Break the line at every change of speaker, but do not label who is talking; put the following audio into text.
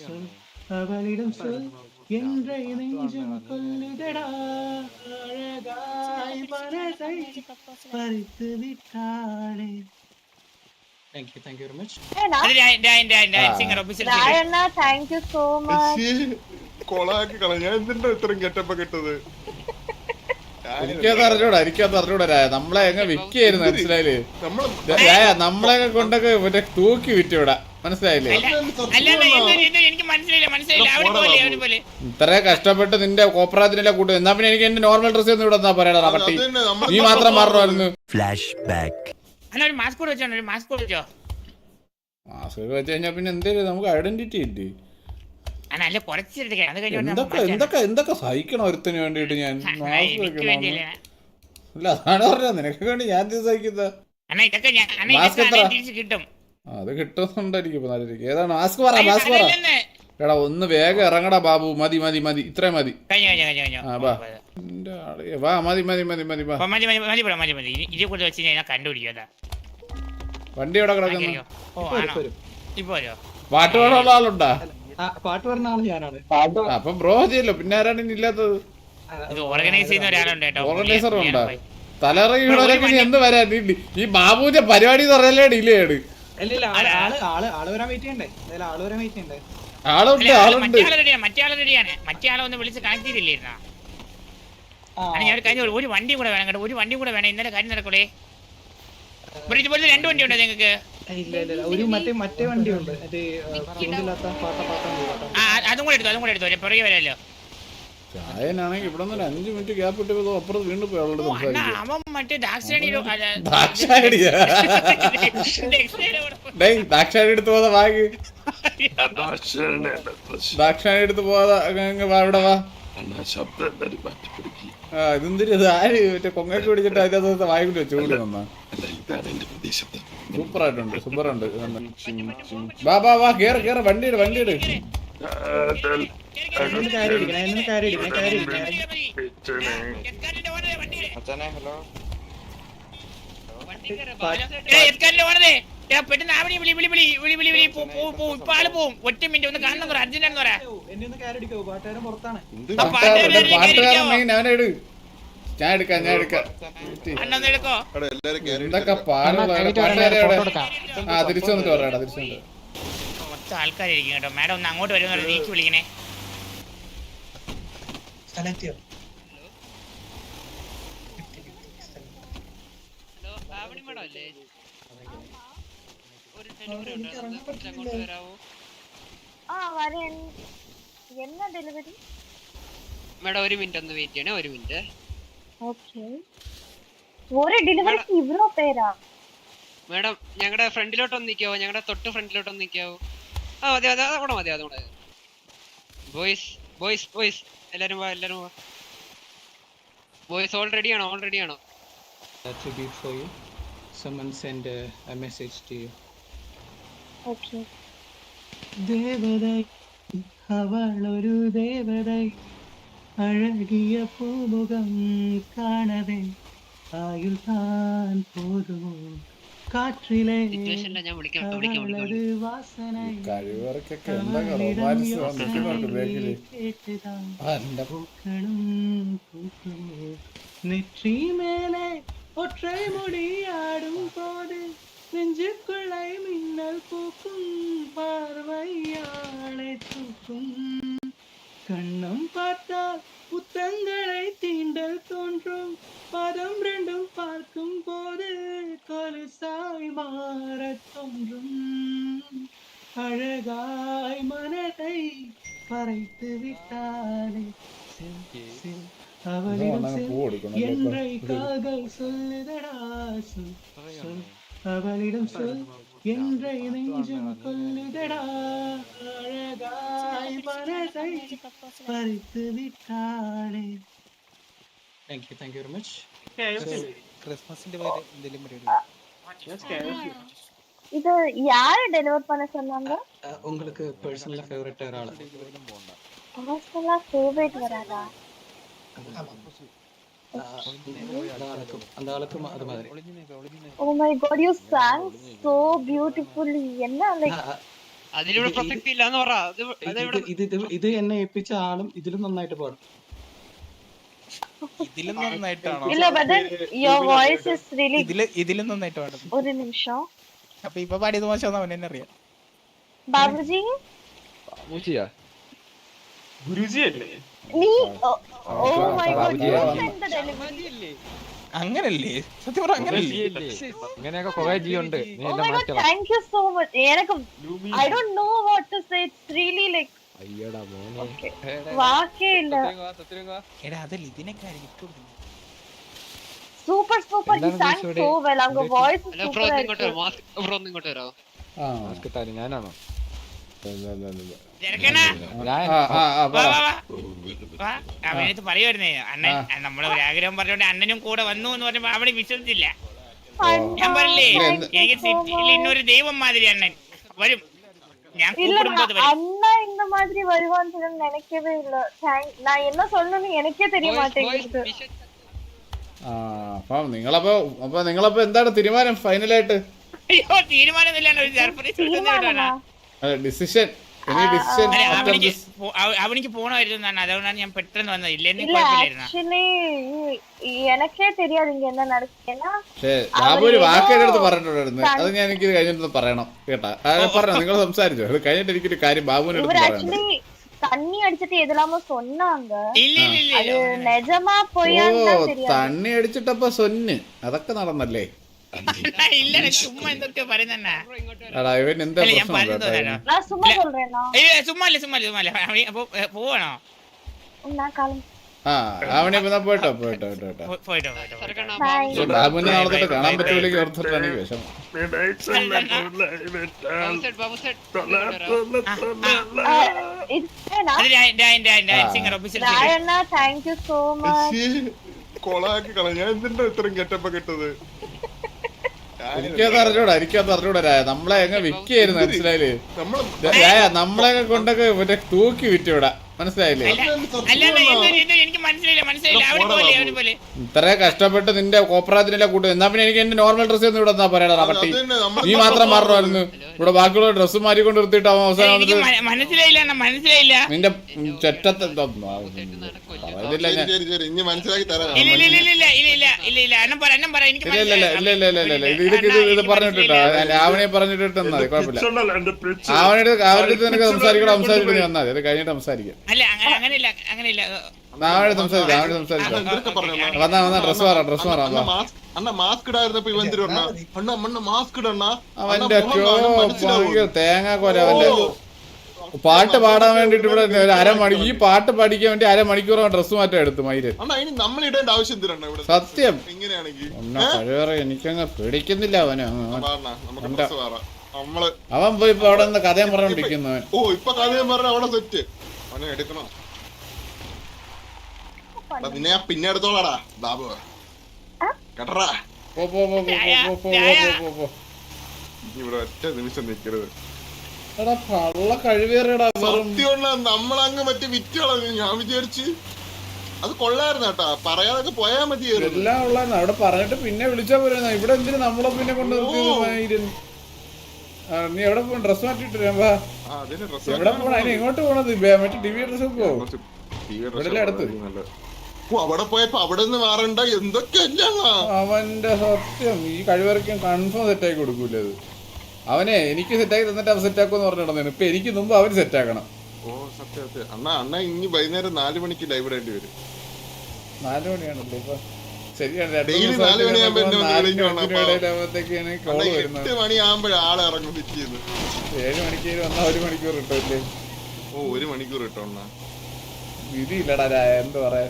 சொல் அவளிடம் சொல் என்ற நெஞ்சம் கொல்லுதடா அழகாய் மனதை பறித்து விட்டாளே thank you thank you very much
അത് ഞാൻ- ഞാൻ- ഞാൻ- ഞാൻ singer official singer.
Rayanna thank you so much
കൊളാക്കി കളഞ്ഞ ഞാൻ എന്തിനാ ഇത്രയും കെട്ടപ്പ് കിട്ടത്
എനിക്കത് അറിഞ്ഞൂടാ എനിക്കത് അറിഞ്ഞൂടാ രായ. നമ്മളെ എങ്ങനെ വിൽക്കായിരുന്നു മനസ്സിലായില്ലേ
നമ്മള്
രായ നമ്മളെ കൊണ്ടൊക്കെ മറ്റേ തൂക്കി വിറ്റുവിടാ മനസ്സിലായില്ലേ? ഇത്രയും കഷ്ടപ്പെട്ട് നിന്റെ കോപ്പറാത്തിനെല്ലാം കൂട്ടും എന്നാ പിന്നെ എനിക്ക് എന്റെ നോർമൽ ഡ്രസ് ഒന്നും ഇവിടെ എന്നാ പറയടാ പട്ടി നീ മാത്രം മാറണമായിരുന്നു.
ഫ്ലാഷ് ഒരു മാസ്ക് വെച്ചോ ഒരു മാസ്ക് വെച്ചോ.
മാസ്ക് വെച്ച് കഴിഞ്ഞാൽ പിന്നെ എന്തേലും നമുക്ക് ഐഡന്റിറ്റി ഇല്ലേ എന്തൊക്കെ എന്തൊക്കെ എന്തൊക്കെ സഹിക്കണം ഒരുത്തിന് വേണ്ടിയിട്ട് ഞാൻ? മാസ്ക് അല്ല അതാണ് പറഞ്ഞത്. നിനക്ക് വേണ്ടി ഞാൻ സഹിക്കുന്നത് മാസ്ക് എത്ര? അത് കിട്ടുന്നുണ്ടായിരിക്കും നല്ല രീതിക്ക്. ഏതാണ്? മാസ്ക് പറ മാസ്ക് പറ. എടാ ഒന്ന് വേഗം ഇറങ്ങടാ ബാബു. മതി മതി മതി. ഇത്രേ മതി. ആ, ബാ. വാ മതി മതി മതി മതി വാ.
വെച്ച് ഞാൻ കണ്ടുപിടിക്കും
വണ്ടി എവിടെ കിടക്കുന്നു? പാട്ട് പാടാനുള്ള ആളുണ്ടാ?
ആ പാട്ട് പറഞ്ഞ ആൾ ഞാനാണ്.
അപ്പൊ ബ്രോ ചെയ്യല്ലോ. പിന്നെ ആരാണ് ഇനി ഇല്ലാത്തത്?
ഇത് ഓർഗനൈസ് ചെയ്യുന്ന ഒരാളുണ്ട് കേട്ടോ.
ഓർഗനൈസർ ഉണ്ടോ? ഇനി എന്ത് വരാൻ ഈ- ഈ ബാബുവിന്റെ പരിപാടി എന്ന് പറഞ്ഞാലേ ഡിലേ ആണ്. ആളുണ്ട് ആളുണ്ട്.
മറ്റേ ആൾ റെഡിയാണ് മറ്റേ ആൾ ആളെ ഒന്ന് വിളിച്ച് കണക്ട് ചെയ്തില്ലായിരുന്നാ?
ആ
അല്ല ഞാൻ ഒരു വണ്ടി കൂടെ വേണം കേട്ടോ ഒരു വണ്ടി കൂടെ വേണം ഇന്നലെ കാര്യം നടക്കൂലേ? ബ്രിഡ്ജ് പോലത്തെ രണ്ട് വണ്ടി ഉണ്ടോ നിങ്ങൾക്ക്?
ഇല്ല ഇല്ല ഇല്ല. ഒരു മറ്റേ വണ്ടിയുണ്ട്.
അതും കൂടെ എടുത്തു അതും കൂടെ എടുത്തു പുറകെ വരാമല്ലോ
ചായനാണെങ്കിൽ ഇവിടെ നിന്ന് അഞ്ചു മിനിറ്റ് ഗ്യാപ്പ് ഇട്ട് അപ്പുറത്ത് വീണ്ടും പോയി അവളോട്
അവൻ മറ്റേ
എടുത്ത് പോകാതെ വാങ്ങി ദാക്ഷായണി എടുത്ത് പോകാതെ ഇവിടെ വാ. ഇതെന്തിരി ഇത്? ആര് മറ്റേ കൊങ്ങൊക്കെ പിടിച്ചിട്ട് അതിന്റെ അകത്ത് വായിക്കൊണ്ട് വെച്ചു കൂടി ആയിട്ടുണ്ട് സൂപ്പർ ഉണ്ട് വാ വാ വാ കേറ് കേറ് വണ്ടിയിട് വണ്ടിയിട്
എടാ, പെട്ടെന്ന് അവിടെ വിളി വിളി വിളി വിളി വിളി വിളി പോ പോ പോ ഇപ്പൊ ആൾ പോവും ഒറ്റ മിനിറ്റ് ഒന്ന് കാണണം പറ അർജന്റാന്ന്
ഞാൻ എടുക്കാം. ഞാൻ എടുക്കാം തിരിച്ചു വന്നിട്ട് പറയാടാ തിരിച്ചു വന്നിട്ട്.
മൊത്തം ആൾക്കാരായിരിക്കും കേട്ടോ. മാഡം ഒന്ന് അങ്ങോട്ട് വരുന്ന നീക്കി വിളിക്കണേ.
സ്ഥലത്തിയോ?
മേഡം അല്ലേ? ഒരു മിനിറ്റ് ഒന്ന് വെയിറ്റ് ചെയ്യണേ ഒരു മിനിറ്റ്
ഓക്കെ ഒരു ഡെലിവറി ഇവരോ പേരാ?
മേഡം ഞങ്ങളുടെ ഫ്രണ്ടിലോട്ട് ഒന്ന് നിൽക്കാവോ ഞങ്ങളുടെ തൊട്ട് ഫ്രണ്ടിലോട്ട് ഒന്ന് നിൽക്കാവോ ആ മതി അതെ അവിടെ മതി ബോയ്സ് ബോയ്സ് ബോയ്സ് എല്ലാരും വാ എല്ലാരും വാ. ബോയ്സ് ഓൾ റെഡി ആണോ? ഓൾ റെഡി ആണോ?
Tribute for you. Someone send a, a message to you.
Okay
ദേവതൈ അവളൊരു ദേവതൈ. അഴകിയ പൂമുഖം കാണവേ ആയുൾ താൻ പോതുമോ കാറ്റിലെ നെറ്റിമേലെ ഒറ്റൈ മുടിയാടും പോത് നെഞ്ചുക്കുള്ളൈ മിന്നൽ പൂക്കും പാർവയ്യാളെ തൂക്കും. കണ്ണം പാർത്താൽ പുത്തങ്ങളെ തി அழகாய் மனதை பறைத்து விட்டாலே செல், செல், அவளிடம்
ഇതാണ്
செல்
പൂ കൊടുക്കണം
என்னை காதல் சொல்லுதடா சொல் சொல் அவளிடம் சொல் என்றை நெஞ்சம் கொல்லுதடா அழகாய் மனதை பறித்து விட்டாளே thank you thank you very much
இது யார் டெலிவர் பண்ண சொன்னாங்க?
உங்களுக்கு பர்சனலா ஃபேவரட் யாரால
பர்சனலா ஃபேவரட் வராதா
oh
my
god you so പറ.
ഇത് ഇത് ഇത് എന്നെ ഏൽപ്പിച്ച ഇതിലും നന്നായിട്ട് പാടും.
ഇതിലും നന്നായിട്ടാണോ?
ഇല്ല but your voice is really
ഇതിലും നന്നായിട്ട്
ഒരു നിമിഷം.
അപ്പൊ ഇപ്പൊ പാടിയത് മോശം അവൻ തന്നെ അറിയാം.
നീ ഓ മൈ ഗോഡ്
അങ്ങനല്ലേ? സത്യം അങ്ങനല്ലേ?
ഉണ്ട്. നീ
സോ മച്ച് എനിക്ക് I don't know what to say really like
അയ്യടാ മോനെ.
വാക്കേ ഇല്ല
എടാ അതല്ല ഇതിനൊക്കെ ഇട്ടു
super super he sang so well അങ്ങ്
വോയിസ് സൂപ്പർ ഇങ്ങോട്ട് വരാ. ബ്രോ ഇങ്ങോട്ട് വരാ
ആ
മാസ്ക് താരി ഞാനാണോ?
അവനത്ത് അണ്ണൻ ഒരു ആഗ്രഹം പറഞ്ഞോണ്ട് അണ്ണനും കൂടെ വന്നു എന്ന് പറഞ്ഞപ്പോ അവിടെ വിശ്വസിച്ചില്ല. ഞാൻ പറഞ്ഞില്ലേ എനിക്ക് ഇന്നൊരു ദൈവം മാതിരി അണ്ണൻ വരും.
அண்ணா இந்த மாதிரி வருவான்னு நினைக்கவே നിനക്കേ நான் என்ன
ആ നിങ്ങളപ്പോ അപ്പൊ നിങ്ങളപ്പോ എന്താണ് തീരുമാനം? ഫൈനലായിട്ട് ഡിസിഷൻ
അവനിക്ക് போனாயிருந்தானே அதனால நான் பெற்றன் வந்தது
இல்ல
ബാബു ഒരു അടുത്ത് പറഞ്ഞിട്ടുണ്ടായിരുന്നു. അത് ഞാൻ എനിക്ക് കഴിഞ്ഞിട്ട് പറയണം കേട്ടാ. പറഞ്ഞു നിങ്ങൾ സംസാരിച്ചോ. അത് കഴിഞ്ഞിട്ട് എനിക്കൊരു കാര്യം ബാബുവിനടുത്ത് പറയണം
தண்ணி அடிச்சிட்டு எதெல்லாமோ சொன்னாங்க. அது நிஜமா பொய்யான்னு தெரியாது.
தண்ணி അടിച്ചിട്ടപ്പോ സൊന്ന് അതൊക്കെ നടന്നല്ലേ
ഇല്ല ചുമ്മാ എന്തൊക്കെ പറയുന്നെ
അടാ ഇവൻ എന്താ
ഞാൻ
പ്രശ്നം
പറഞ്ഞു
കേട്ടോ?
തരാം
நான் சும்மா சொல்றேன்னா
ഏയ് ചുമ്മാ ഇല്ല ചുമ്മാ ഇല്ല ചുമ്മാ ഇല്ല അവൻ- അപ്പൊ ഏ, പോവാണോ
நான் கிளம்பி.
ആ അവനെ ഇപ്പൊ പോയിട്ടോ പോയിട്ടോ പോയിട്ടോ
പോ- പോയിട്ടോ പോയിട്ടോ, പോയിട്ടോ
Bye.
ഈ ബാബുവിനെ നാളെ തൊട്ട് കാണാൻ പറ്റൂലെങ്കിൽ ഓർത്തിട്ടാണ് എനിക്ക് വിഷമം
Min egen leverdag. Vamos a
ser,
vamos a ser.
Tala, tala, tala, la.
So much ഞാൻ
എന്തിനാ കെട്ടപ്പ നമ്മളെ അങ്ങ് വിൽക്കായിരുന്നു മനസ്സിലായില്ലേ?
നമ്മളെ
കൊണ്ടൊക്കെ മറ്റേ തൂക്കി വിറ്റിവിടാ മനസ്സിലായില്ലേ ഇത്ര കഷ്ടപ്പെട്ട് നിന്റെ കോപ്രാത്തിനെല്ലാം കൂട്ടും എന്നാ പിന്നെ എനിക്ക് എന്റെ നോർമൽ ഡ്രസ്സ് ഒന്നും ഇവിടെ പറയടാ പട്ടി നീ മാത്രം മാറുമായിരുന്നു ഇവിടെ ബാക്കിയുള്ള ഡ്രസ്സ് മാറിക്കൊണ്ട് നിർത്തിട്ട് അവസാനം
മനസ്സിലായില്ല
നിന്റെ ചെറ്റത്തെ ആവണയെ പറഞ്ഞിട്ട് തന്നാൽ കുഴപ്പമില്ല ആവണയുടെ അവരുടെ നിനക്ക് സംസാരിക്കണം സംസാരിച്ചിട്ട് ഞാൻ അത് കഴിഞ്ഞിട്ട് സംസാരിക്കാം
അല്ല അങ്ങനെ അങ്ങനെയില്ല
തേങ്ങ പാട്ട് പാടാൻ വേണ്ടിട്ട് ഇവിടെ അരമണി ഈ പാട്ട് പഠിക്കാൻ വേണ്ടി അരമണിക്കൂറോ ഡ്രസ് മാറ്റം എടുത്തു
മയിൽ.
സത്യം. എനിക്കങ്ങ് പിടിക്കുന്നില്ല അവന്. അവൻ പോയി ഇപ്പൊ അവിടെ നിന്ന് കഥയും പറഞ്ഞോണ്ടിരിക്കുന്നവൻ
ഓ ഇപ്പൊ കഥയും പറഞ്ഞ അവിടെ സെറ്റ്. അവനെ എടുക്കണോ? നിന്നെ ഞാൻ പിന്നെ എടുത്തോളാടാ. ബാബു കേട്ടറാ? ഇവിടെ ഒറ്റ നിമിഷം നിക്കരുത്.
എടാ പള്ള കഴിവേറിയടാ
സത്യമുള്ള നമ്മളങ്ങ് മറ്റേ വിറ്റോളാം ഞാൻ വിചാരിച്ച് അത് കൊള്ളായിരുന്നു കേട്ടാ. പറയാതൊക്കെ പോയാ മതി
എല്ലാം ഉള്ളായിരുന്നു അവിടെ പറഞ്ഞിട്ട് പിന്നെ വിളിച്ചാ പോരുന്ന. ഇവിടെ എന്തിനു നമ്മളെ പിന്നെ കൊണ്ട് നീ എവിടെ ഡ്രസ്
മാറ്റിട്ടില്ല
എവിടെ പോണ? അതിന് എങ്ങോട്ട് പോണത്? മറ്റേ ഡിവി ഡ്രസ് പോ
കുറച്ച് TV dress
ഇവിടെയല്ലേ അടുത്ത്?
അവിടെ പോയപ്പോ അവിടെ നിന്ന് മാറണ്ട എന്തൊക്കെയല്ല
അവന്റെ സത്യം. ഈ കഴിവറക്കും കൺഫേം സെറ്റാക്കി കൊടുക്കൂല അത്. അവനെ എനിക്ക് സെറ്റാക്കി തന്നിട്ട് അവൻ സെറ്റാക്കുമെന്ന് പറഞ്ഞിട്ടുണ്ടെന്ന് ഇപ്പൊ എനിക്ക് മുമ്പ് അവന് സെറ്റാക്കണം
ഓ സത്യം സത്യം. അണ്ണ അണ്ണ ഇനി വൈകുന്നേരം നാല് മണിക്ക് ലൈവ് ഇടേണ്ടി വരും.
നാല് മണിയാണല്ലോ ഇപ്പൊ? ശരിയാണ് ഡെയിലി എന്താ
പറയാ?